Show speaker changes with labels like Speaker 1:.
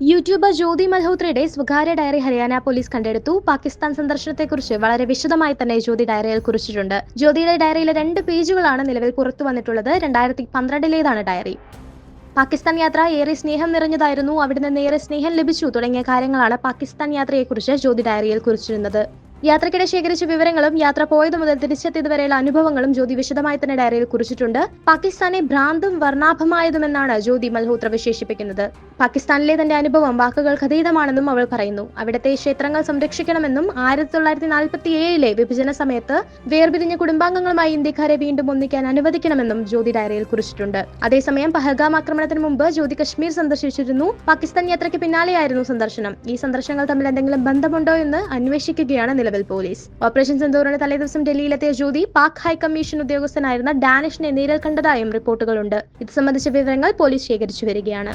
Speaker 1: YouTuber ജ്യോതി മൽഹോത്രയുടെ സ്വകാര്യ diary Haryana police കണ്ടെടുത്തു. പാകിസ്ഥാൻ സന്ദർശനത്തെക്കുറിച്ച് വളരെ വിശദമായി തന്നെ ജ്യോതി ഡയറിയിൽ കുറിച്ചിട്ടുണ്ട്. ജ്യോതിയുടെ ഡയറിയിലെ രണ്ട് പേജുകളാണ് നിലവിൽ പുറത്തു വന്നിട്ടുള്ളത്. രണ്ടായിരത്തി പന്ത്രണ്ടിലേതാണ് ഡയറി. പാകിസ്ഥാൻ യാത്ര ഏറെ സ്നേഹം നിറഞ്ഞതായിരുന്നു. അവിടുന്ന് നേരെ സ്നേഹം ലഭിച്ചു. തുടങ്ങിയ കാര്യങ്ങളാണ് പാകിസ്ഥാൻ യാത്രയെക്കുറിച്ച് ജ്യോതി ഡയറിയിൽ കുറിച്ചിരുന്നത്. യാത്രക്കിടെ ശേഖരിച്ച വിവരങ്ങളും യാത്ര പോയതു മുതൽ തിരിച്ചെത്തിയത് വരെയുള്ള അനുഭവങ്ങളും ജ്യോതി വിശദമായി തന്നെ ഡയറിയിൽ കുറിച്ചിട്ടുണ്ട്. പാകിസ്ഥാനെ ഭ്രാന്തും വർണാഭമായതുമെന്നാണ് ജ്യോതി മൽഹോത്ര വിശേഷിപ്പിക്കുന്നത്. പാകിസ്ഥാനിലെ തന്റെ അനുഭവം വാക്കുകൾക്ക് അതീതമാണെന്നും അവൾ പറയുന്നു. അവിടുത്തെ ക്ഷേത്രങ്ങൾ സംരക്ഷിക്കണമെന്നും ആയിരത്തി തൊള്ളായിരത്തി നാൽപ്പത്തി ഏഴിലെ വിഭജന സമയത്ത് വേർപിരിഞ്ഞ കുടുംബാംഗങ്ങളുമായി ഇന്ത്യക്കാരെ വീണ്ടും ഒന്നിക്കാൻ അനുവദിക്കണമെന്നും ജ്യോതി ഡയറിയിൽ കുറിച്ചിട്ടുണ്ട്. അതേസമയം പഹൽഗാം ആക്രമണത്തിന് മുമ്പ് ജ്യോതി കശ്മീർ സന്ദർശിച്ചിരുന്നു. പാകിസ്ഥാൻ യാത്രയ്ക്ക് പിന്നാലെയായിരുന്നു സന്ദർശനം. ഈ സന്ദർശനങ്ങൾ തമ്മിൽ എന്തെങ്കിലും ബന്ധമുണ്ടോ എന്ന് അന്വേഷിക്കുകയാണ് നിലവിൽ പോലീസ്. ഓപ്പറേഷൻ സിന്ദൂറിന് തലേദിവസം ഡൽഹിയിലെത്തിയ ജ്യോതി പാക് ഹൈക്കമ്മീഷൻ ഉദ്യോഗസ്ഥനായിരുന്ന ഡാനിഷിനെ നേരിൽ കണ്ടതായും റിപ്പോർട്ടുകളുണ്ട്. ഇത് സംബന്ധിച്ച വിവരങ്ങൾ പോലീസ് ശേഖരിച്ചു വരികയാണ്.